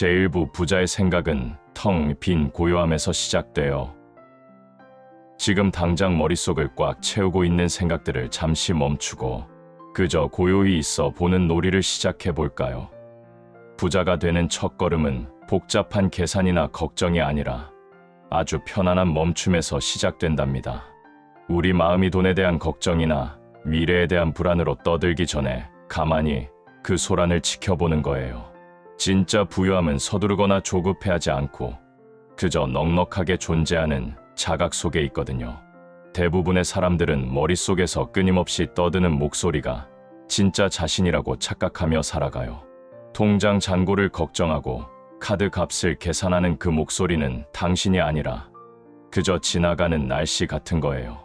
제1부 부자의 생각은 텅 빈 고요함에서 시작되어 지금 당장 머릿속을 꽉 채우고 있는 생각들을 잠시 멈추고 그저 고요히 있어 보는 놀이를 시작해 볼까요? 부자가 되는 첫 걸음은 복잡한 계산이나 걱정이 아니라 아주 편안한 멈춤에서 시작된답니다. 우리 마음이 돈에 대한 걱정이나 미래에 대한 불안으로 떠들기 전에 가만히 그 소란을 지켜보는 거예요. 진짜 부유함은 서두르거나 조급해하지 않고 그저 넉넉하게 존재하는 자각 속에 있거든요. 대부분의 사람들은 머릿속에서 끊임없이 떠드는 목소리가 진짜 자신이라고 착각하며 살아가요. 통장 잔고를 걱정하고 카드 값을 계산하는 그 목소리는 당신이 아니라 그저 지나가는 날씨 같은 거예요.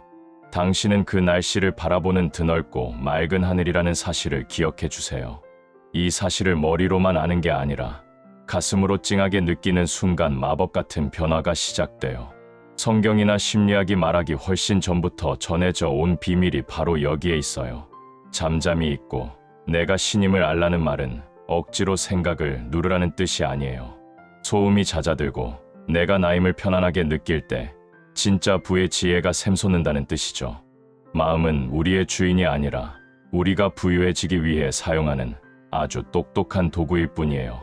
당신은 그 날씨를 바라보는 드넓고 맑은 하늘이라는 사실을 기억해 주세요. 이 사실을 머리로만 아는 게 아니라 가슴으로 찡하게 느끼는 순간 마법 같은 변화가 시작돼요. 성경이나 심리학이 말하기 훨씬 전부터 전해져 온 비밀이 바로 여기에 있어요. 잠잠히 있고 내가 신임을 알라는 말은 억지로 생각을 누르라는 뜻이 아니에요. 소음이 잦아들고 내가 나임을 편안하게 느낄 때 진짜 부의 지혜가 샘솟는다는 뜻이죠. 마음은 우리의 주인이 아니라 우리가 부유해지기 위해 사용하는 아주 똑똑한 도구일 뿐이에요.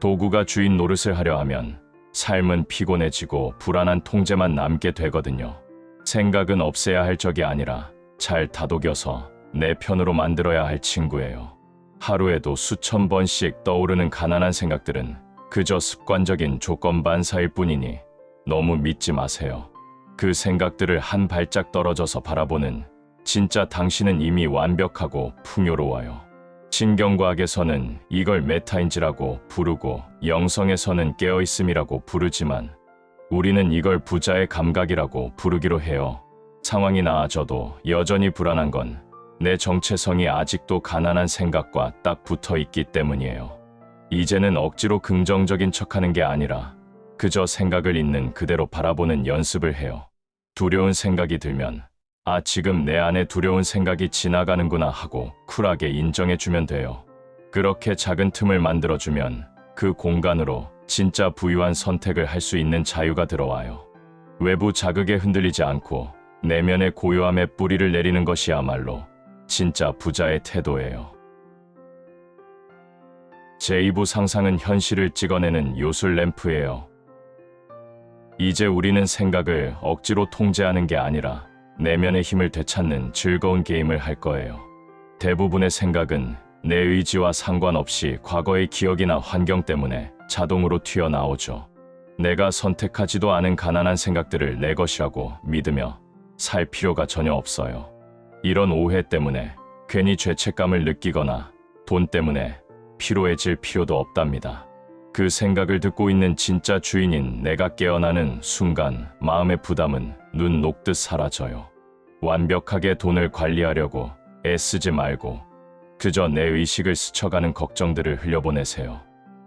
도구가 주인 노릇을 하려 하면 삶은 피곤해지고 불안한 통제만 남게 되거든요. 생각은 없애야 할 적이 아니라 잘 다독여서 내 편으로 만들어야 할 친구예요. 하루에도 수천 번씩 떠오르는 가난한 생각들은 그저 습관적인 조건 반사일 뿐이니 너무 믿지 마세요. 그 생각들을 한 발짝 떨어져서 바라보는 진짜 당신은 이미 완벽하고 풍요로워요. 신경과학에서는 이걸 메타인지라고 부르고 영성에서는 깨어있음이라고 부르지만 우리는 이걸 부자의 감각이라고 부르기로 해요. 상황이 나아져도 여전히 불안한 건 내 정체성이 아직도 가난한 생각과 딱 붙어 있기 때문이에요. 이제는 억지로 긍정적인 척하는 게 아니라 그저 생각을 있는 그대로 바라보는 연습을 해요. 두려운 생각이 들면 아, 지금 내 안에 두려운 생각이 지나가는구나 하고 쿨하게 인정해주면 돼요. 그렇게 작은 틈을 만들어주면 그 공간으로 진짜 부유한 선택을 할 수 있는 자유가 들어와요. 외부 자극에 흔들리지 않고 내면의 고요함에 뿌리를 내리는 것이야말로 진짜 부자의 태도예요. 제2부 상상은 현실을 찍어내는 요술 램프예요. 이제 우리는 생각을 억지로 통제하는 게 아니라 내면의 힘을 되찾는 즐거운 게임을 할 거예요. 대부분의 생각은 내 의지와 상관없이 과거의 기억이나 환경 때문에 자동으로 튀어나오죠. 내가 선택하지도 않은 가난한 생각들을 내 것이라고 믿으며 살 필요가 전혀 없어요. 이런 오해 때문에 괜히 죄책감을 느끼거나 돈 때문에 피로해질 필요도 없답니다. 그 생각을 듣고 있는 진짜 주인인 내가 깨어나는 순간 마음의 부담은 눈 녹듯 사라져요. 완벽하게 돈을 관리하려고 애쓰지 말고 그저 내 의식을 스쳐가는 걱정들을 흘려보내세요.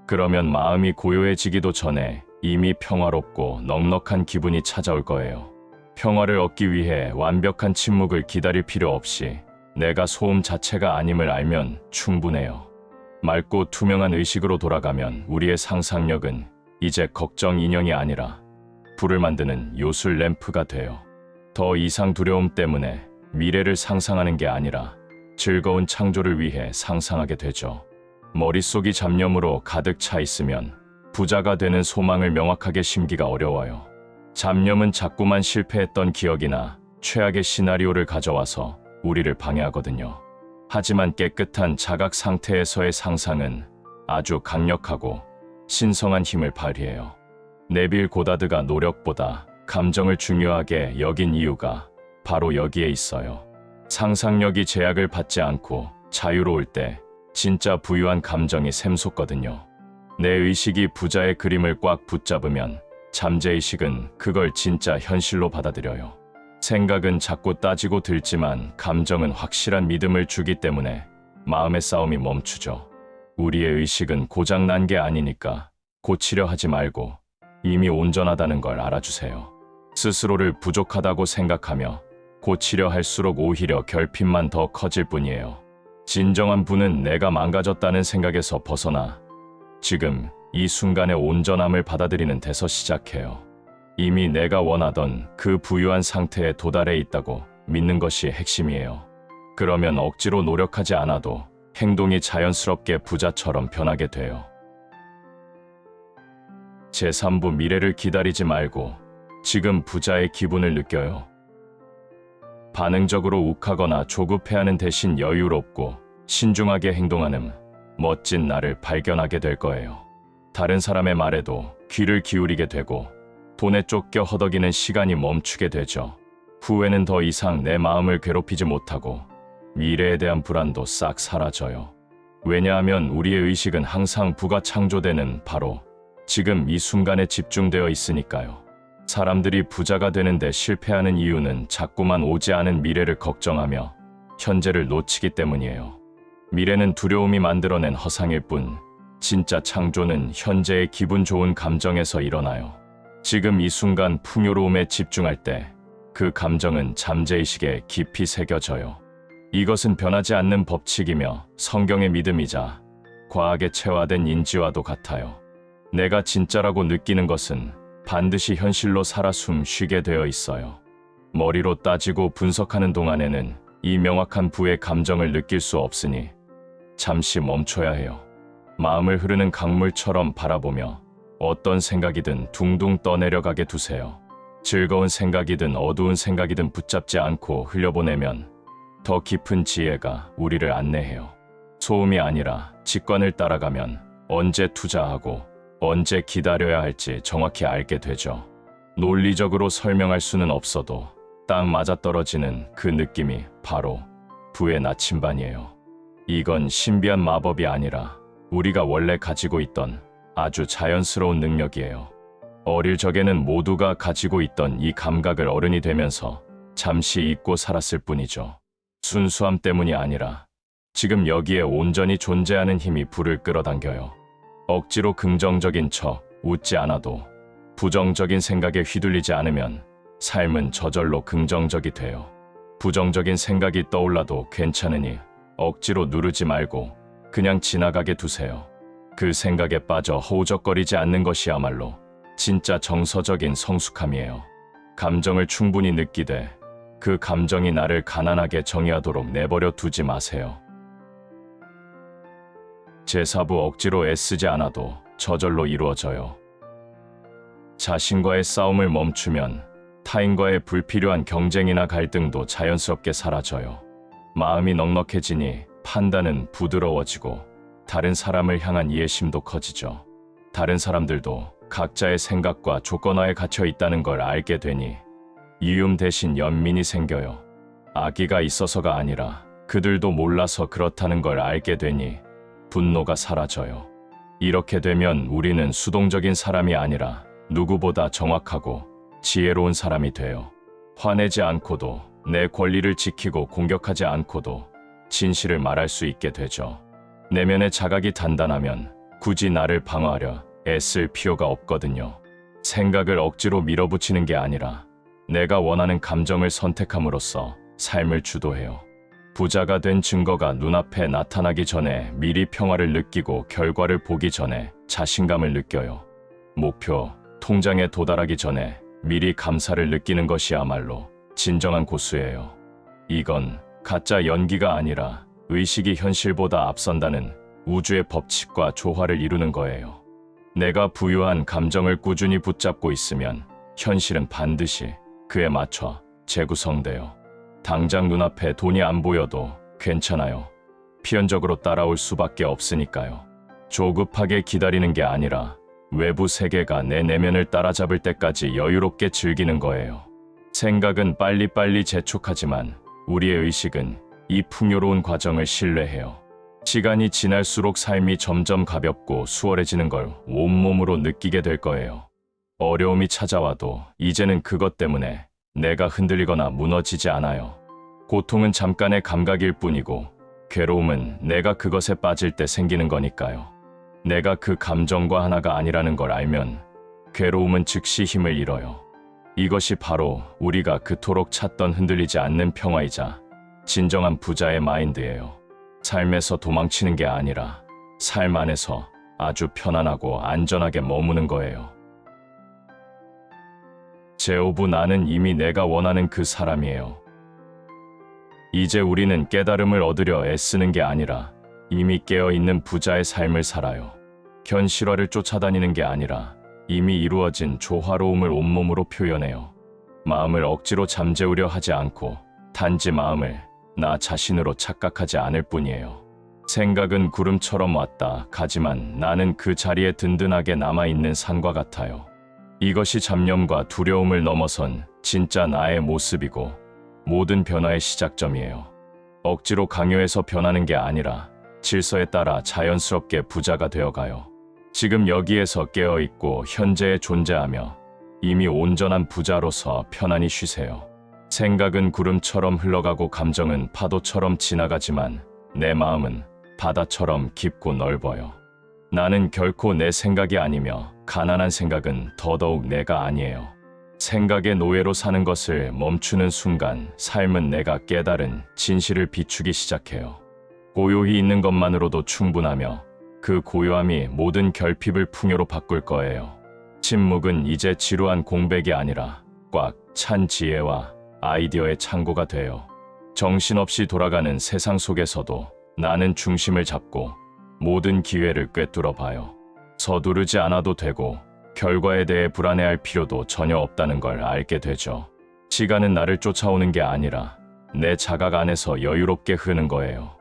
그러면 마음이 고요해지기도 전에 이미 평화롭고 넉넉한 기분이 찾아올 거예요. 평화를 얻기 위해 완벽한 침묵을 기다릴 필요 없이 내가 소음 자체가 아님을 알면 충분해요. 맑고 투명한 의식으로 돌아가면 우리의 상상력은 이제 걱정 인형이 아니라 불을 만드는 요술 램프가 돼요. 더 이상 두려움 때문에 미래를 상상하는 게 아니라 즐거운 창조를 위해 상상하게 되죠. 머릿속이 잡념으로 가득 차 있으면 부자가 되는 소망을 명확하게 심기가 어려워요. 잡념은 자꾸만 실패했던 기억이나 최악의 시나리오를 가져와서 우리를 방해하거든요. 하지만 깨끗한 자각 상태에서의 상상은 아주 강력하고 신성한 힘을 발휘해요. 네빌 고다드가 노력보다 감정을 중요하게 여긴 이유가 바로 여기에 있어요. 상상력이 제약을 받지 않고 자유로울 때 진짜 부유한 감정이 샘솟거든요. 내 의식이 부자의 그림을 꽉 붙잡으면 잠재의식은 그걸 진짜 현실로 받아들여요. 생각은 자꾸 따지고 들지만 감정은 확실한 믿음을 주기 때문에 마음의 싸움이 멈추죠. 우리의 의식은 고장 난 게 아니니까 고치려 하지 말고 이미 온전하다는 걸 알아주세요. 스스로를 부족하다고 생각하며 고치려 할수록 오히려 결핍만 더 커질 뿐이에요. 진정한 부는 내가 망가졌다는 생각에서 벗어나 지금 이 순간의 온전함을 받아들이는 데서 시작해요. 이미 내가 원하던 그 부유한 상태에 도달해 있다고 믿는 것이 핵심이에요. 그러면 억지로 노력하지 않아도 행동이 자연스럽게 부자처럼 변하게 돼요. 제3부 미래를 기다리지 말고 지금 부자의 기분을 느껴요. 반응적으로 욱하거나 조급해하는 대신 여유롭고 신중하게 행동하는 멋진 나를 발견하게 될 거예요. 다른 사람의 말에도 귀를 기울이게 되고 돈에 쫓겨 허덕이는 시간이 멈추게 되죠. 후회는 더 이상 내 마음을 괴롭히지 못하고 미래에 대한 불안도 싹 사라져요. 왜냐하면 우리의 의식은 항상 부가 창조되는 바로 지금 이 순간에 집중되어 있으니까요. 사람들이 부자가 되는데 실패하는 이유는 자꾸만 오지 않은 미래를 걱정하며 현재를 놓치기 때문이에요. 미래는 두려움이 만들어낸 허상일 뿐, 진짜 창조는 현재의 기분 좋은 감정에서 일어나요. 지금 이 순간 풍요로움에 집중할 때 그 감정은 잠재의식에 깊이 새겨져요. 이것은 변하지 않는 법칙이며 성경의 믿음이자 과학에 체화된 인지와도 같아요. 내가 진짜라고 느끼는 것은 반드시 현실로 살아 숨 쉬게 되어 있어요. 머리로 따지고 분석하는 동안에는 이 명확한 부의 감정을 느낄 수 없으니 잠시 멈춰야 해요. 마음을 흐르는 강물처럼 바라보며 어떤 생각이든 둥둥 떠내려가게 두세요. 즐거운 생각이든 어두운 생각이든 붙잡지 않고 흘려보내면 더 깊은 지혜가 우리를 안내해요. 소음이 아니라 직관을 따라가면 언제 투자하고 언제 기다려야 할지 정확히 알게 되죠. 논리적으로 설명할 수는 없어도 딱 맞아떨어지는 그 느낌이 바로 부의 나침반이에요. 이건 신비한 마법이 아니라 우리가 원래 가지고 있던 아주 자연스러운 능력이에요. 어릴 적에는 모두가 가지고 있던 이 감각을 어른이 되면서 잠시 잊고 살았을 뿐이죠. 순수함 때문이 아니라 지금 여기에 온전히 존재하는 힘이 불을 끌어당겨요. 억지로 긍정적인 척 웃지 않아도 부정적인 생각에 휘둘리지 않으면 삶은 저절로 긍정적이 돼요. 부정적인 생각이 떠올라도 괜찮으니 억지로 누르지 말고 그냥 지나가게 두세요. 그 생각에 빠져 허우적거리지 않는 것이야말로 진짜 정서적인 성숙함이에요. 감정을 충분히 느끼되 그 감정이 나를 가난하게 정의하도록 내버려 두지 마세요. 제4부 억지로 애쓰지 않아도 저절로 이루어져요. 자신과의 싸움을 멈추면 타인과의 불필요한 경쟁이나 갈등도 자연스럽게 사라져요. 마음이 넉넉해지니 판단은 부드러워지고 다른 사람을 향한 이해심도 커지죠. 다른 사람들도 각자의 생각과 조건화에 갇혀 있다는 걸 알게 되니 이움 대신 연민이 생겨요. 아기가 있어서가 아니라 그들도 몰라서 그렇다는 걸 알게 되니 분노가 사라져요. 이렇게 되면 우리는 수동적인 사람이 아니라 누구보다 정확하고 지혜로운 사람이 돼요. 화내지 않고도 내 권리를 지키고 공격하지 않고도 진실을 말할 수 있게 되죠. 내면의 자각이 단단하면 굳이 나를 방어하려 애쓸 필요가 없거든요. 생각을 억지로 밀어붙이는 게 아니라 내가 원하는 감정을 선택함으로써 삶을 주도해요. 부자가 된 증거가 눈앞에 나타나기 전에 미리 평화를 느끼고 결과를 보기 전에 자신감을 느껴요. 목표, 통장에 도달하기 전에 미리 감사를 느끼는 것이야말로 진정한 고수예요. 이건 가짜 연기가 아니라 의식이 현실보다 앞선다는 우주의 법칙과 조화를 이루는 거예요. 내가 부유한 감정을 꾸준히 붙잡고 있으면 현실은 반드시 그에 맞춰 재구성돼요. 당장 눈앞에 돈이 안 보여도 괜찮아요. 필연적으로 따라올 수밖에 없으니까요. 조급하게 기다리는 게 아니라 외부 세계가 내 내면을 따라잡을 때까지 여유롭게 즐기는 거예요. 생각은 빨리빨리 재촉하지만 우리의 의식은 이 풍요로운 과정을 신뢰해요. 시간이 지날수록 삶이 점점 가볍고 수월해지는 걸 온몸으로 느끼게 될 거예요. 어려움이 찾아와도 이제는 그것 때문에 내가 흔들리거나 무너지지 않아요. 고통은 잠깐의 감각일 뿐이고 괴로움은 내가 그것에 빠질 때 생기는 거니까요. 내가 그 감정과 하나가 아니라는 걸 알면 괴로움은 즉시 힘을 잃어요. 이것이 바로 우리가 그토록 찾던 흔들리지 않는 평화이자 진정한 부자의 마인드예요. 삶에서 도망치는 게 아니라 삶 안에서 아주 편안하고 안전하게 머무는 거예요. 제오부 나는 이미 내가 원하는 그 사람이에요. 이제 우리는 깨달음을 얻으려 애쓰는 게 아니라 이미 깨어 있는 부자의 삶을 살아요. 현실화를 쫓아다니는 게 아니라 이미 이루어진 조화로움을 온몸으로 표현해요. 마음을 억지로 잠재우려 하지 않고 단지 마음을 나 자신으로 착각하지 않을 뿐이에요. 생각은 구름처럼 왔다 가지만 나는 그 자리에 든든하게 남아있는 산과 같아요. 이것이 잡념과 두려움을 넘어선 진짜 나의 모습이고 모든 변화의 시작점이에요. 억지로 강요해서 변하는 게 아니라 질서에 따라 자연스럽게 부자가 되어가요. 지금 여기에서 깨어있고 현재에 존재하며 이미 온전한 부자로서 편안히 쉬세요. 생각은 구름처럼 흘러가고 감정은 파도처럼 지나가지만 내 마음은 바다처럼 깊고 넓어요. 나는 결코 내 생각이 아니며 가난한 생각은 더더욱 내가 아니에요. 생각의 노예로 사는 것을 멈추는 순간 삶은 내가 깨달은 진실을 비추기 시작해요. 고요히 있는 것만으로도 충분하며 그 고요함이 모든 결핍을 풍요로 바꿀 거예요. 침묵은 이제 지루한 공백이 아니라 꽉 찬 지혜와 아이디어의 창고가 돼요. 정신없이 돌아가는 세상 속에서도 나는 중심을 잡고 모든 기회를 꿰뚫어 봐요. 서두르지 않아도 되고 결과에 대해 불안해할 필요도 전혀 없다는 걸 알게 되죠. 시간은 나를 쫓아오는 게 아니라 내 자각 안에서 여유롭게 흐르는 거예요.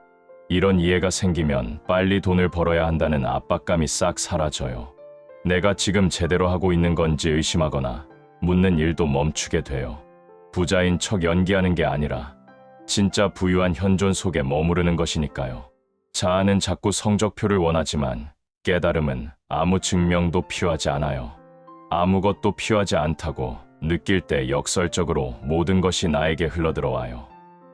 이런 이해가 생기면 빨리 돈을 벌어야 한다는 압박감이 싹 사라져요. 내가 지금 제대로 하고 있는 건지 의심하거나 묻는 일도 멈추게 돼요. 부자인 척 연기하는 게 아니라 진짜 부유한 현존 속에 머무르는 것이니까요. 자아는 자꾸 성적표를 원하지만 깨달음은 아무 증명도 필요하지 않아요. 아무것도 필요하지 않다고 느낄 때 역설적으로 모든 것이 나에게 흘러들어와요.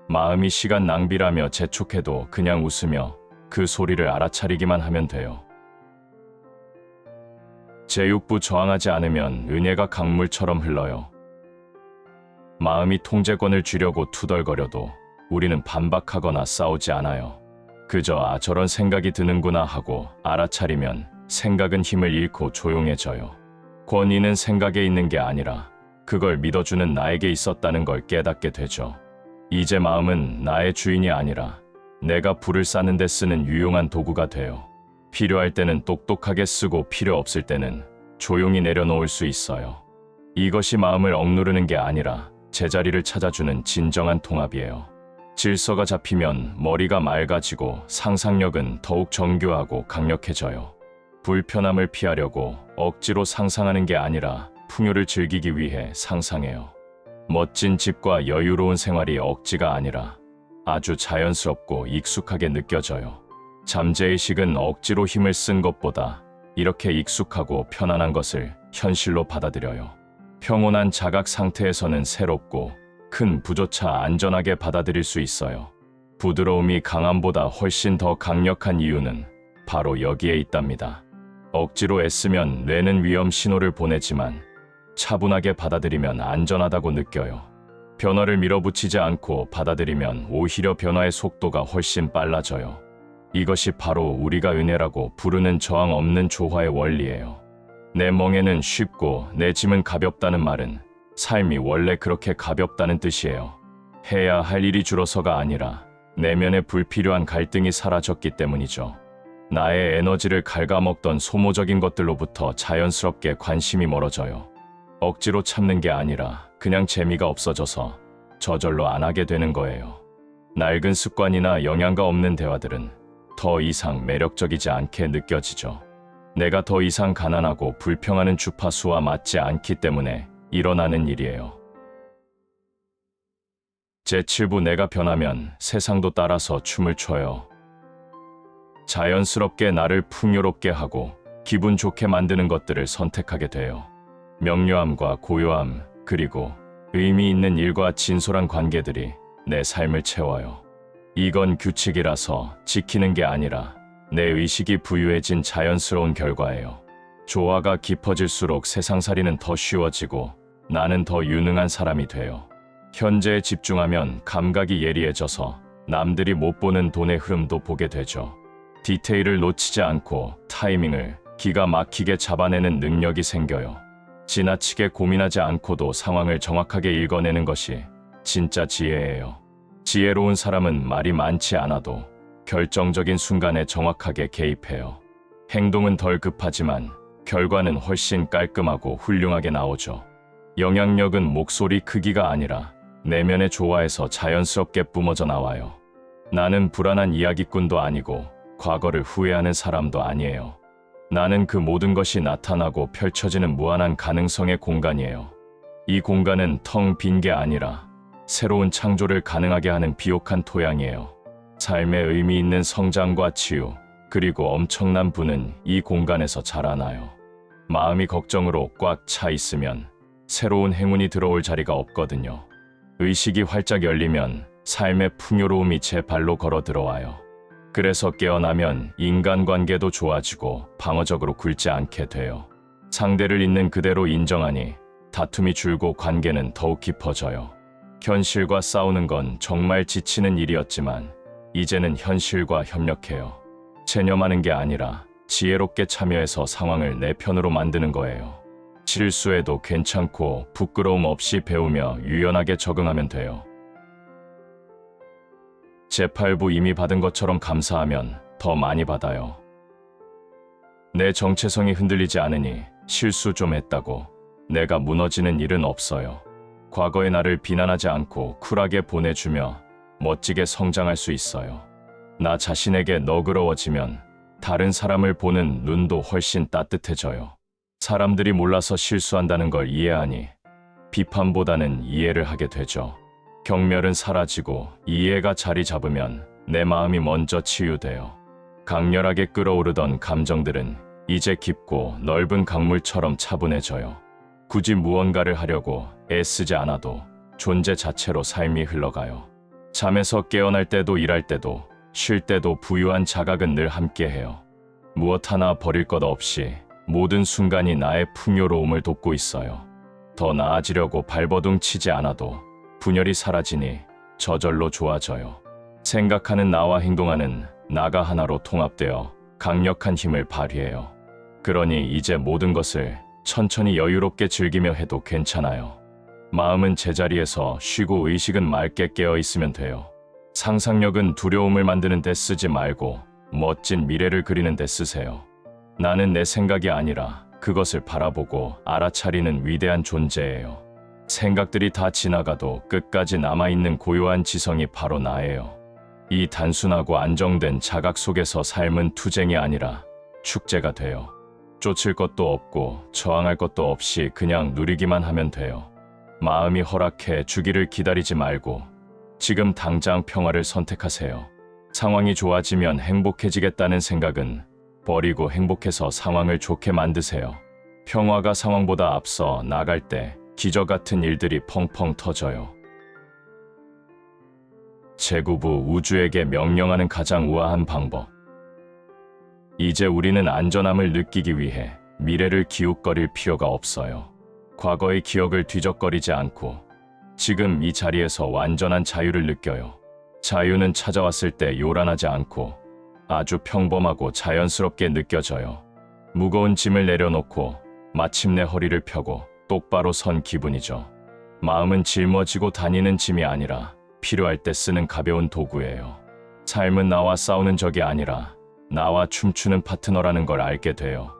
마음이 시간 낭비라며 재촉해도 그냥 웃으며 그 소리를 알아차리기만 하면 돼요. 제육부 저항하지 않으면 은혜가 강물처럼 흘러요. 마음이 통제권을 쥐려고 투덜거려도 우리는 반박하거나 싸우지 않아요. 그저 아 저런 생각이 드는구나 하고 알아차리면 생각은 힘을 잃고 조용해져요. 권위는 생각에 있는 게 아니라 그걸 믿어주는 나에게 있었다는 걸 깨닫게 되죠. 이제 마음은 나의 주인이 아니라 내가 불을 싸는 데 쓰는 유용한 도구가 돼요. 필요할 때는 똑똑하게 쓰고 필요 없을 때는 조용히 내려놓을 수 있어요. 이것이 마음을 억누르는 게 아니라 제자리를 찾아주는 진정한 통합이에요. 질서가 잡히면 머리가 맑아지고 상상력은 더욱 정교하고 강력해져요. 불편함을 피하려고 억지로 상상하는 게 아니라 풍요를 즐기기 위해 상상해요. 멋진 집과 여유로운 생활이 억지가 아니라 아주 자연스럽고 익숙하게 느껴져요. 잠재의식은 억지로 힘을 쓴 것보다 이렇게 익숙하고 편안한 것을 현실로 받아들여요. 평온한 자각 상태에서는 새롭고 큰 부조차 안전하게 받아들일 수 있어요. 부드러움이 강함보다 훨씬 더 강력한 이유는 바로 여기에 있답니다. 억지로 애쓰면 뇌는 위험 신호를 보내지만 차분하게 받아들이면 안전하다고 느껴요. 변화를 밀어붙이지 않고 받아들이면 오히려 변화의 속도가 훨씬 빨라져요. 이것이 바로 우리가 은혜라고 부르는 저항 없는 조화의 원리예요. 내 멍에는 쉽고 내 짐은 가볍다는 말은 삶이 원래 그렇게 가볍다는 뜻이에요. 해야 할 일이 줄어서가 아니라 내면의 불필요한 갈등이 사라졌기 때문이죠. 나의 에너지를 갉아먹던 소모적인 것들로부터 자연스럽게 관심이 멀어져요. 억지로 참는 게 아니라 그냥 재미가 없어져서 저절로 안 하게 되는 거예요. 낡은 습관이나 영양가 없는 대화들은 더 이상 매력적이지 않게 느껴지죠. 내가 더 이상 가난하고 불평하는 주파수와 맞지 않기 때문에 일어나는 일이에요. 제7부 내가 변하면 세상도 따라서 춤을 춰요. 자연스럽게 나를 풍요롭게 하고 기분 좋게 만드는 것들을 선택하게 돼요. 명료함과 고요함, 그리고 의미 있는 일과 진솔한 관계들이 내 삶을 채워요. 이건 규칙이라서 지키는 게 아니라 내 의식이 부유해진 자연스러운 결과예요. 조화가 깊어질수록 세상살이는 더 쉬워지고 나는 더 유능한 사람이 돼요. 현재에 집중하면 감각이 예리해져서 남들이 못 보는 돈의 흐름도 보게 되죠. 디테일을 놓치지 않고 타이밍을 기가 막히게 잡아내는 능력이 생겨요. 지나치게 고민하지 않고도 상황을 정확하게 읽어내는 것이 진짜 지혜예요. 지혜로운 사람은 말이 많지 않아도 결정적인 순간에 정확하게 개입해요. 행동은 덜 급하지만 결과는 훨씬 깔끔하고 훌륭하게 나오죠. 영향력은 목소리 크기가 아니라 내면의 조화에서 자연스럽게 뿜어져 나와요. 나는 불안한 이야기꾼도 아니고 과거를 후회하는 사람도 아니에요. 나는 그 모든 것이 나타나고 펼쳐지는 무한한 가능성의 공간이에요. 이 공간은 텅 빈 게 아니라 새로운 창조를 가능하게 하는 비옥한 토양이에요. 삶의 의미 있는 성장과 치유, 그리고 엄청난 분은 이 공간에서 자라나요. 마음이 걱정으로 꽉 차 있으면 새로운 행운이 들어올 자리가 없거든요. 의식이 활짝 열리면 삶의 풍요로움이 제 발로 걸어 들어와요. 그래서 깨어나면 인간관계도 좋아지고 방어적으로 굴지 않게 돼요. 상대를 있는 그대로 인정하니 다툼이 줄고 관계는 더욱 깊어져요. 현실과 싸우는 건 정말 지치는 일이었지만 이제는 현실과 협력해요. 체념하는 게 아니라 지혜롭게 참여해서 상황을 내 편으로 만드는 거예요. 실수해도 괜찮고 부끄러움 없이 배우며 유연하게 적응하면 돼요. 제8부 이미 받은 것처럼 감사하면 더 많이 받아요. 내 정체성이 흔들리지 않으니 실수 좀 했다고 내가 무너지는 일은 없어요. 과거의 나를 비난하지 않고 쿨하게 보내주며 멋지게 성장할 수 있어요. 나 자신에게 너그러워지면 다른 사람을 보는 눈도 훨씬 따뜻해져요. 사람들이 몰라서 실수한다는 걸 이해하니 비판보다는 이해를 하게 되죠. 경멸은 사라지고 이해가 자리 잡으면 내 마음이 먼저 치유돼요. 강렬하게 끓어오르던 감정들은 이제 깊고 넓은 강물처럼 차분해져요. 굳이 무언가를 하려고 애쓰지 않아도 존재 자체로 삶이 흘러가요. 잠에서 깨어날 때도 일할 때도 쉴 때도 부유한 자각은 늘 함께해요. 무엇 하나 버릴 것 없이 모든 순간이 나의 풍요로움을 돕고 있어요. 더 나아지려고 발버둥 치지 않아도 분열이 사라지니 저절로 좋아져요. 생각하는 나와 행동하는 나가 하나로 통합되어 강력한 힘을 발휘해요. 그러니 이제 모든 것을 천천히 여유롭게 즐기며 해도 괜찮아요. 마음은 제자리에서 쉬고 의식은 맑게 깨어 있으면 돼요. 상상력은 두려움을 만드는 데 쓰지 말고 멋진 미래를 그리는 데 쓰세요. 나는 내 생각이 아니라 그것을 바라보고 알아차리는 위대한 존재예요. 생각들이 다 지나가도 끝까지 남아있는 고요한 지성이 바로 나예요. 이 단순하고 안정된 자각 속에서 삶은 투쟁이 아니라 축제가 돼요. 쫓을 것도 없고 저항할 것도 없이 그냥 누리기만 하면 돼요. 마음이 허락해 주기를 기다리지 말고 지금 당장 평화를 선택하세요. 상황이 좋아지면 행복해지겠다는 생각은 버리고 행복해서 상황을 좋게 만드세요. 평화가 상황보다 앞서 나갈 때 기적 같은 일들이 펑펑 터져요. 제구부 우주에게 명령하는 가장 우아한 방법. 이제 우리는 안전함을 느끼기 위해 미래를 기웃거릴 필요가 없어요. 과거의 기억을 뒤적거리지 않고 지금 이 자리에서 완전한 자유를 느껴요. 자유는 찾아왔을 때 요란하지 않고 아주 평범하고 자연스럽게 느껴져요. 무거운 짐을 내려놓고 마침내 허리를 펴고 똑바로 선 기분이죠. 마음은 짊어지고 다니는 짐이 아니라 필요할 때 쓰는 가벼운 도구예요. 삶은 나와 싸우는 적이 아니라 나와 춤추는 파트너라는 걸 알게 돼요.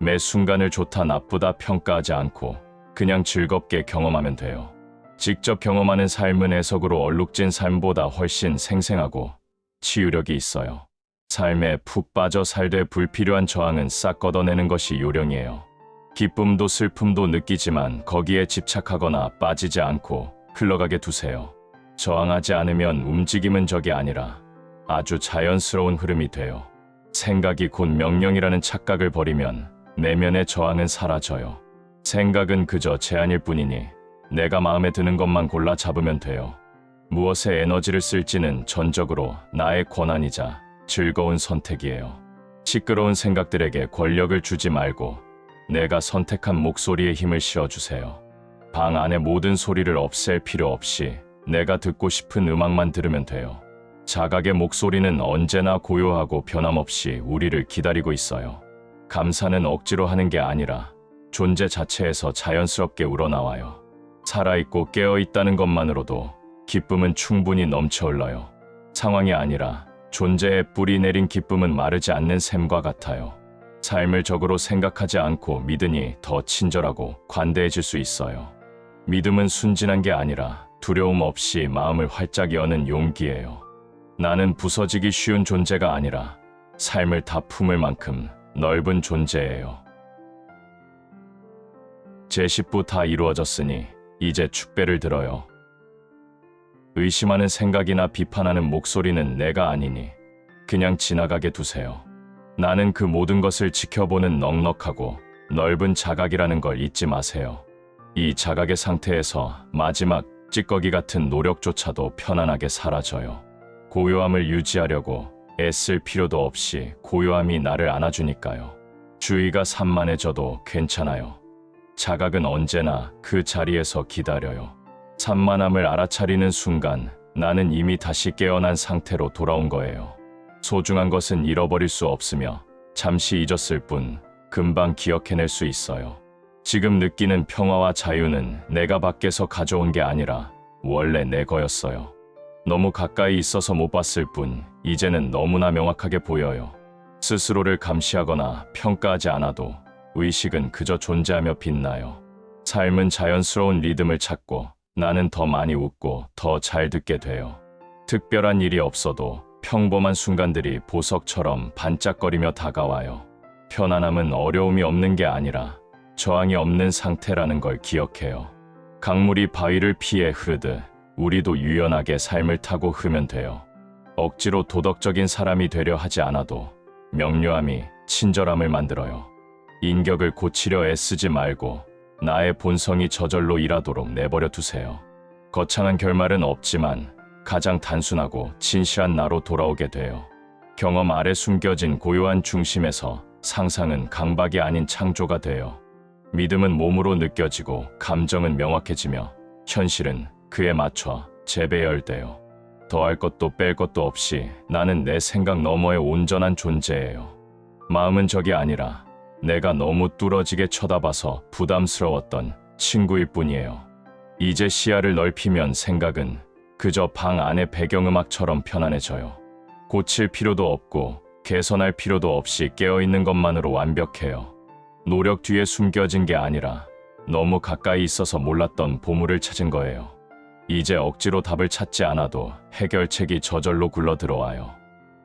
매 순간을 좋다 나쁘다 평가하지 않고 그냥 즐겁게 경험하면 돼요. 직접 경험하는 삶은 해석으로 얼룩진 삶보다 훨씬 생생하고 치유력이 있어요. 삶에 푹 빠져 살되 불필요한 저항은 싹 걷어내는 것이 요령이에요. 기쁨도 슬픔도 느끼지만 거기에 집착하거나 빠지지 않고 흘러가게 두세요. 저항하지 않으면 움직임은 적이 아니라 아주 자연스러운 흐름이 돼요. 생각이 곧 명령이라는 착각을 버리면 내면의 저항은 사라져요. 생각은 그저 제한일 뿐이니 내가 마음에 드는 것만 골라 잡으면 돼요. 무엇에 에너지를 쓸지는 전적으로 나의 권한이자 즐거운 선택이에요. 시끄러운 생각들에게 권력을 주지 말고 내가 선택한 목소리에 힘을 실어주세요. 방 안의 모든 소리를 없앨 필요 없이 내가 듣고 싶은 음악만 들으면 돼요. 자각의 목소리는 언제나 고요하고 변함없이 우리를 기다리고 있어요. 감사는 억지로 하는 게 아니라 존재 자체에서 자연스럽게 우러나와요. 살아있고 깨어있다는 것만으로도 기쁨은 충분히 넘쳐 흘러요. 상황이 아니라 존재에 뿌리 내린 기쁨은 마르지 않는 샘과 같아요. 삶을 적으로 생각하지 않고 믿으니 더 친절하고 관대해질 수 있어요. 믿음은 순진한 게 아니라 두려움 없이 마음을 활짝 여는 용기예요. 나는 부서지기 쉬운 존재가 아니라 삶을 다 품을 만큼 넓은 존재예요. 제 십부 다 이루어졌으니 이제 축배를 들어요. 의심하는 생각이나 비판하는 목소리는 내가 아니니 그냥 지나가게 두세요. 나는 그 모든 것을 지켜보는 넉넉하고 넓은 자각이라는 걸 잊지 마세요. 이 자각의 상태에서 마지막 찌꺼기 같은 노력조차도 편안하게 사라져요. 고요함을 유지하려고 애쓸 필요도 없이 고요함이 나를 안아주니까요. 주의가 산만해져도 괜찮아요. 자각은 언제나 그 자리에서 기다려요. 산만함을 알아차리는 순간 나는 이미 다시 깨어난 상태로 돌아온 거예요. 소중한 것은 잃어버릴 수 없으며 잠시 잊었을 뿐 금방 기억해낼 수 있어요. 지금 느끼는 평화와 자유는 내가 밖에서 가져온 게 아니라 원래 내 거였어요. 너무 가까이 있어서 못 봤을 뿐 이제는 너무나 명확하게 보여요. 스스로를 감시하거나 평가하지 않아도 의식은 그저 존재하며 빛나요. 삶은 자연스러운 리듬을 찾고 나는 더 많이 웃고 더 잘 듣게 돼요. 특별한 일이 없어도 평범한 순간들이 보석처럼 반짝거리며 다가와요. 편안함은 어려움이 없는 게 아니라 저항이 없는 상태라는 걸 기억해요. 강물이 바위를 피해 흐르듯 우리도 유연하게 삶을 타고 흐면 돼요. 억지로 도덕적인 사람이 되려 하지 않아도 명료함이 친절함을 만들어요. 인격을 고치려 애쓰지 말고 나의 본성이 저절로 일하도록 내버려 두세요. 거창한 결말은 없지만 가장 단순하고 진실한 나로 돌아오게 돼요. 경험 아래 숨겨진 고요한 중심에서 상상은 강박이 아닌 창조가 돼요. 믿음은 몸으로 느껴지고 감정은 명확해지며 현실은 그에 맞춰 재배열돼요. 더할 것도 뺄 것도 없이 나는 내 생각 너머의 온전한 존재예요. 마음은 적이 아니라 내가 너무 뚫어지게 쳐다봐서 부담스러웠던 친구일 뿐이에요. 이제 시야를 넓히면 생각은 그저 방 안의 배경음악처럼 편안해져요. 고칠 필요도 없고 개선할 필요도 없이 깨어있는 것만으로 완벽해요. 노력 뒤에 숨겨진 게 아니라 너무 가까이 있어서 몰랐던 보물을 찾은 거예요. 이제 억지로 답을 찾지 않아도 해결책이 저절로 굴러 들어와요.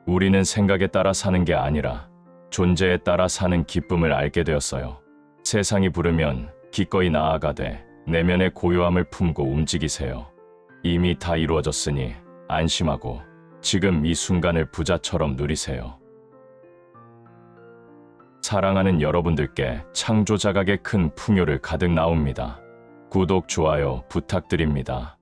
우리는 생각에 따라 사는 게 아니라 존재에 따라 사는 기쁨을 알게 되었어요. 세상이 부르면 기꺼이 나아가되 내면의 고요함을 품고 움직이세요. 이미 다 이루어졌으니 안심하고 지금 이 순간을 부자처럼 누리세요. 사랑하는 여러분들께 창조 자각의 큰 풍요를 가득 나옵니다. 구독, 좋아요 부탁드립니다.